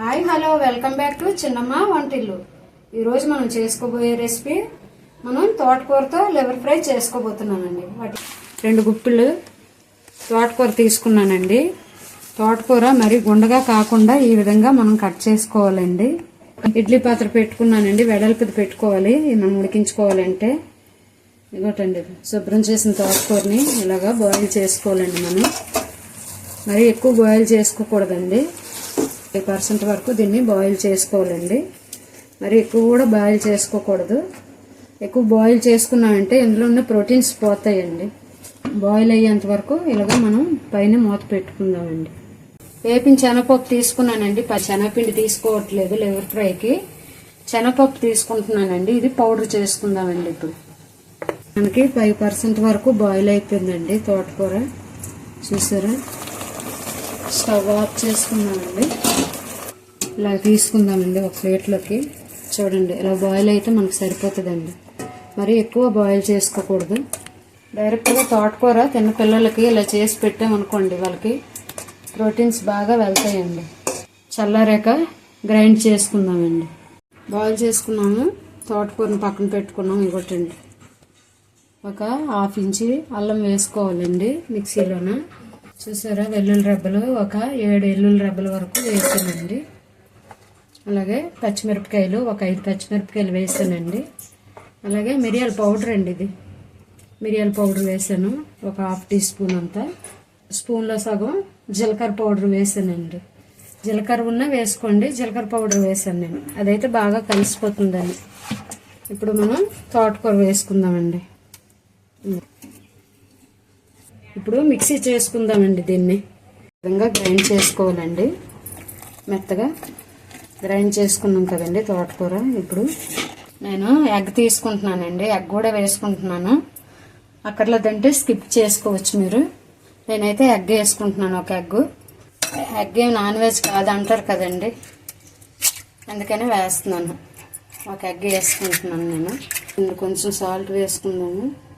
Hi hello welcome back to Chinnamma Vantillu. ఈరోజు మనం చేసుకోబోయే రెసిపీ మనం తోటకూరతో లివర్ ఫ్రై చేసుకోబోతున్నానండి. వాటి రెండు గుప్పిళ్ళు తోటకూర తీసుకున్నానండి. తోటకూర మరి గుండగా కాకుండా ఈ విధంగా మనం కట్ చేసుకోవాలండి. ఇడ్లీ పాత్ర పెట్టుకున్నానండి వెడల్పుది పెట్టుకోవాలి మనం ఉడికించుకోవాలంటే. ఇగోటండి శుభ్రం చేసిన తోటకూరని ఇలాగా బాయిల్ చేసుకోవాలండి మనం. మరి ఎక్కువ బాయిల్ చేసుకోకూడదండి. ఫైవ్ పర్సెంట్ వరకు దీన్ని బాయిల్ చేసుకోవాలండి. మరి ఎక్కువ కూడా బాయిల్ చేసుకోకూడదు. ఎక్కువ బాయిల్ చేసుకున్నామంటే ఇందులో ఉన్న ప్రోటీన్స్ పోతాయండి. బాయిల్ అయ్యేంత వరకు ఇలాగ మనం పైన మూత పెట్టుకుందామండి. వేపిన శనగపప్పు తీసుకున్నానండి. ప- శనగపిండి తీసుకోవట్లేదు లివర్ ఫ్రైకి. శనగపప్పు తీసుకుంటున్నానండి. ఇది పౌడర్ చేసుకుందామండి ఇప్పుడు. మనకి ఫైవ్ పర్సెంట్ వరకు బాయిల్ అయిపోయిందండి తోటకూర. చూసారా? స్టవ్ ఆఫ్ చేసుకున్నామండి. ఇలా తీసుకుందామండి ఒక ప్లేట్లోకి. చూడండి ఇలా బాయిల్ అయితే మనకు సరిపోతుందండి. మరి ఎక్కువ బాయిల్ చేసుకోకూడదు. డైరెక్ట్గా తోటకూర తిన్న పిల్లలకి ఇలా చేసి పెట్టామనుకోండి వాళ్ళకి ప్రోటీన్స్ బాగా వెళ్తాయండి. చల్లారాక గ్రైండ్ చేసుకుందామండి. బాయిల్ చేసుకున్నాము తోటకూరని పక్కన పెట్టుకున్నాం ఇంకోటండి. ఒక హాఫ్ ఇంచి అల్లం వేసుకోవాలండి మిక్సీలోన. చూసారా వెల్లుల్లి రెబ్బలు ఒక ఏడు వెల్లుల్లి రెబ్బల వరకు వేసానండి అలాగే పచ్చిమిరపకాయలు ఒక ఐదు పచ్చిమిరపకాయలు వేసానండి. అలాగే మిరియాల పౌడర్ అండి ఇది. మిరియాల పౌడర్ వేసాను. ఒక హాఫ్ టీ స్పూన్ అంతా. స్పూన్లో సగం జీలకర్ర పౌడర్ వేసానండి. జీలకర్ర ఉన్న వేసుకోండి. జీలకర్ర పౌడర్ వేసాను నేను. అదైతే బాగా కలిసిపోతుందని. ఇప్పుడు మనం తోటకూర వేసుకుందామండి. ఇప్పుడు మిక్సీ చేసుకుందామండి దీన్ని. విధంగా గ్రైండ్ చేసుకోవాలండి. మెత్తగా గ్రైండ్ చేసుకున్నాం కదండి తోటకూర. ఇప్పుడు నేను ఎగ్ తీసుకుంటున్నానండి. ఎగ్ కూడా వేసుకుంటున్నాను. అక్కర్లేదంటే స్కిప్ చేసుకోవచ్చు మీరు. నేనైతే ఎగ్ వేసుకుంటున్నాను ఒక ఎగ్ ఎగ్ ఏం నాన్ వెజ్ కాదంటారు కదండి. అందుకని వేస్తున్నాను. ఒక ఎగ్ వేసుకుంటున్నాను నేను. కొంచెం సాల్ట్ వేసుకుందాము.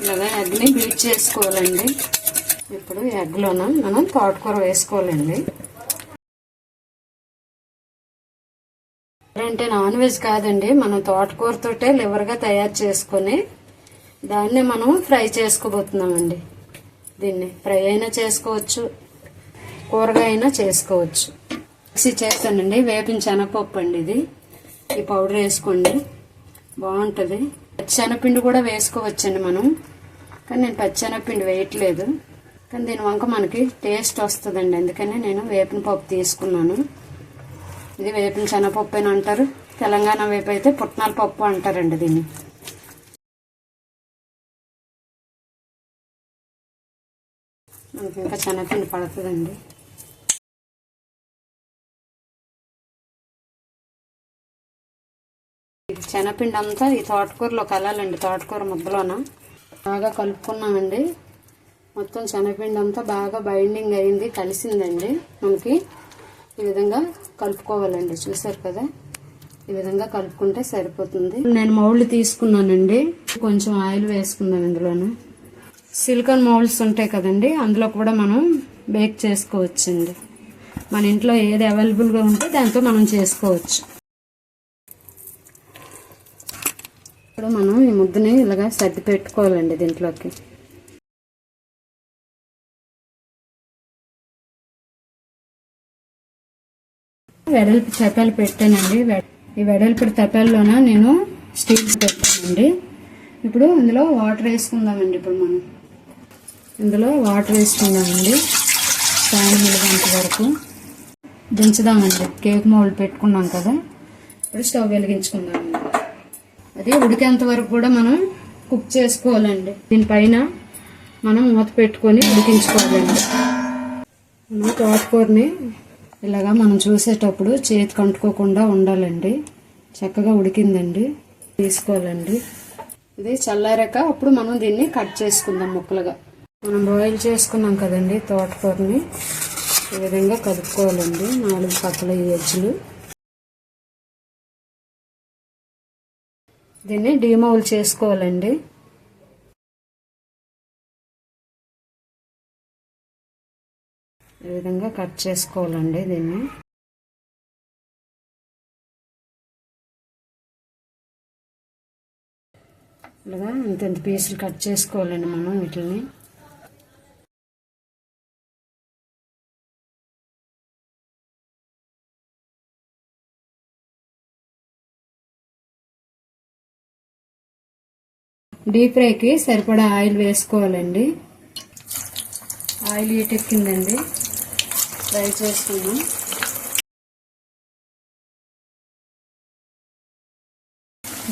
ఇలాగా ఎగ్ని బీట్ చేసుకోవాలండి. ఇప్పుడు ఎగ్లోన మనం తోటకూర వేసుకోవాలండి. అంటే నాన్ వెజ్ కాదండి మనం తోటకూరతోటే లివర్గా తయారు చేసుకొని దాన్ని మనం ఫ్రై చేసుకోబోతున్నామండి. దీన్ని ఫ్రై అయినా చేసుకోవచ్చు కూరగా అయినా చేసుకోవచ్చు. మిక్సీ చేస్తానండి వేపించనపప్పు అండి ఇది. ఈ పౌడర్ వేసుకోండి. బాగుంటుంది. పచ్చెనపిండి కూడా వేసుకోవచ్చండి మనం. కానీ నేను పచ్చెనపిండి వేయట్లేదు. కానీ దీని వంక మనకి టేస్ట్ వస్తుందండి. అందుకనే నేను వేపిన పప్పు తీసుకున్నాను. ఇది వేపిన శనగపప్పు అని అంటారు. తెలంగాణ వైపు అయితే పుట్నాల పప్పు అంటారండి దీన్ని. మనకి ఇంకా శనగపిండి పడుతుందండి. శనగపిండి అంతా ఈ తోటకూరలో కలాలండి తోటకూర ముద్దలోన? బాగా కలుపుకున్నామండి. మొత్తం శనగపిండి అంతా బాగా బైండింగ్ అయింది కలిసిందండి మనకి. ఈ విధంగా కలుపుకోవాలండి చూసారు కదా? ఈ విధంగా కలుపుకుంటే సరిపోతుంది. నేను మౌళ్ళు తీసుకున్నానండి. కొంచెం ఆయిల్ వేసుకున్నాను ఇందులోను. సిలికాన్ మౌల్డ్స్ ఉంటాయి కదండి అందులో కూడా మనం బేక్ చేసుకోవచ్చండి. మన ఇంట్లో ఏది అవైలబుల్గా ఉంటే దాంతో మనం చేసుకోవచ్చు. ఇప్పుడు మనం ఈ ముద్దని ఇలాగా సర్ది పెట్టుకోవాలండి దీంట్లోకి. వెడల్పు చపాలు పెట్టానండి. ఈ వెడల్పు తపాల్లోన నేను స్టీల్ పెట్టానండి. ఇప్పుడు ఇందులో వాటర్ వేసుకుందామండి ఇప్పుడు మనం. ఇందులో వాటర్ వేసుకుందామండి. ఫ్యాన్ మిలిగేంత వరకు. దించుదామండి. కేక్ మౌల్డ్ పెట్టుకున్నాం కదా. ఇప్పుడు స్టవ్ వెలిగించుకుందామండి. అది ఉడికేంత వరకు కూడా మనం కుక్ చేసుకోవాలండి. దీనిపైన మనం మూత పెట్టుకొని ఉడికించుకోవాలండి. మనం తోటకూరని ఇలాగా మనం చూసేటప్పుడు చేతికి అంటుకోకుండా ఉండాలండి. చక్కగా ఉడికిందండి. తీసుకోవాలండి. ఇది చల్లారాక అప్పుడు మనం దీన్ని కట్ చేసుకుందాం ముక్కలుగా. మనం బాయిల్ చేసుకున్నాం కదండి తోటకూరని. ఈ విధంగా కలుపుకోవాలండి నాలుగు పక్కల ఈ ఎజ్జులు దీన్ని డీమౌల్ చేసుకోవాలండి. ఈ విధంగా కట్ చేసుకోవాలండి దీన్ని. ఇలాగా ఇంత ఇంత పీసులు కట్ చేసుకోవాలండి మనం వీటిని డీప్ ఫ్రైకి సరిపడా ఆయిల్ వేసుకోవాలండి. ఆయిల్ ఎక్కిందండి. ఫ్రై చేసుకున్నాం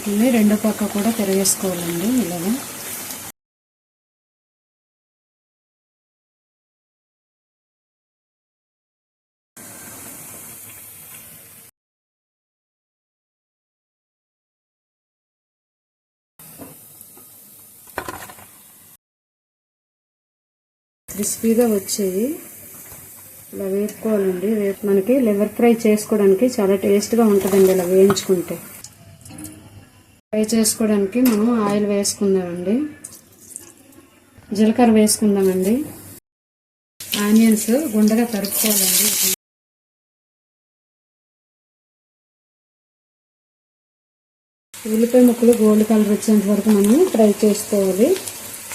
రెండు రెండో పక్క కూడా తిరగేసుకోవాలండి ఇలాగా. క్రిస్పీగా వచ్చేవి ఇలా వేపుకోవాలండి. వేపు మనకి లివర్ ఫ్రై చేసుకోవడానికి చాలా టేస్ట్గా ఉంటుందండి ఇలా వేయించుకుంటే. ఫ్రై చేసుకోవడానికి మనం ఆయిల్ వేసుకుందామండి. జీలకర్ర వేసుకుందామండి. ఆనియన్స్ గుండగా తరుపుకోవాలండి. ఉల్లిపాయ ముక్కలు గోల్డ్ కలర్ వచ్చేంత వరకు మనం ఫ్రై చేసుకోవాలి.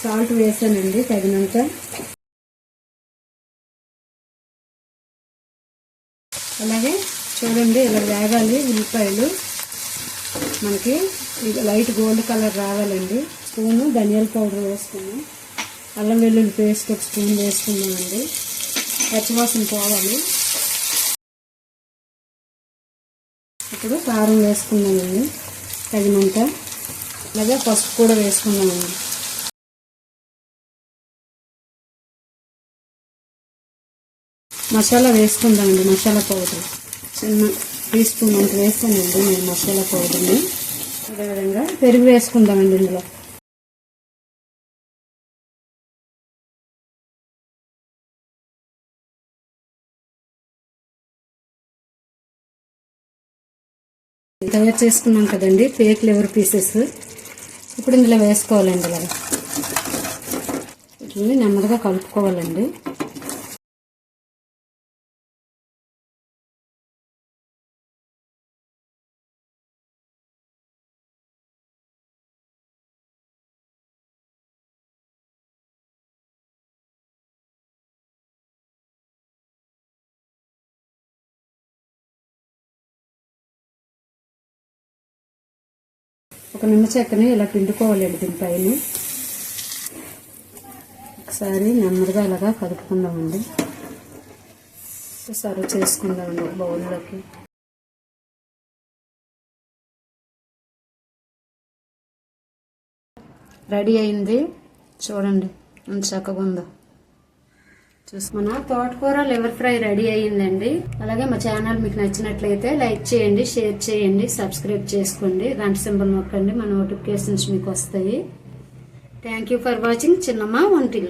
సాల్ట్ వేసానండి తగినంత. అలాగే చూడండి ఇలా వేగాలి ఉల్లిపాయలు. మనకి లైట్ గోల్డ్ కలర్ రావాలండి. స్పూను ధనియాల పౌడర్ వేసుకున్నాం. అల్లం వెల్లుల్లి పేస్ట్ ఒక స్పూన్ వేసుకున్నామండి. పచ్చివాసన పోవాలి. ఇప్పుడు కారం వేసుకున్నామండి. తగినంత. అలాగే పసుపు కూడా వేసుకుందామండి మసాలా వేసుకుందామండి మసాలా పౌడర్. చిన్న టీ స్పూన్ అంత వేస్తానండి నేను మసాలా పౌడర్ని. అదేవిధంగా పెరుగు వేసుకుందామండి ఇందులో. తయారు చేసుకున్నాం కదండి ఫేక్ లివర్ పీసెస్? ఇప్పుడు ఇందులో వేసుకోవాలండి ఇలా వీటిని నెమ్మదిగా కలుపుకోవాలండి. ఒక నిమ్మ చెక్కని ఇలా పిండుకోవాలండి దీనిపైన. ఒకసారి నెమ్మదిగా ఇలాగా కలుపుకుందామండి సర్వ్ చేసుకుందామండి ఒక బౌల్లోకి. రెడీ అయింది. చూడండి ఎంత చక్కగా ఉందో. చూసి మన తోటకూర లివర్ ఫ్రై రెడీ అయ్యిందండి. అలాగే మా ఛానల్ మీకు నచ్చినట్లయితే లైక్ చేయండి షేర్ చేయండి సబ్స్క్రైబ్ చేసుకోండి. గంట సింబల్ నొక్కండి మన నోటిఫికేషన్స్ మీకు వస్తాయి. Thank you for watching Chinnamma Vantillu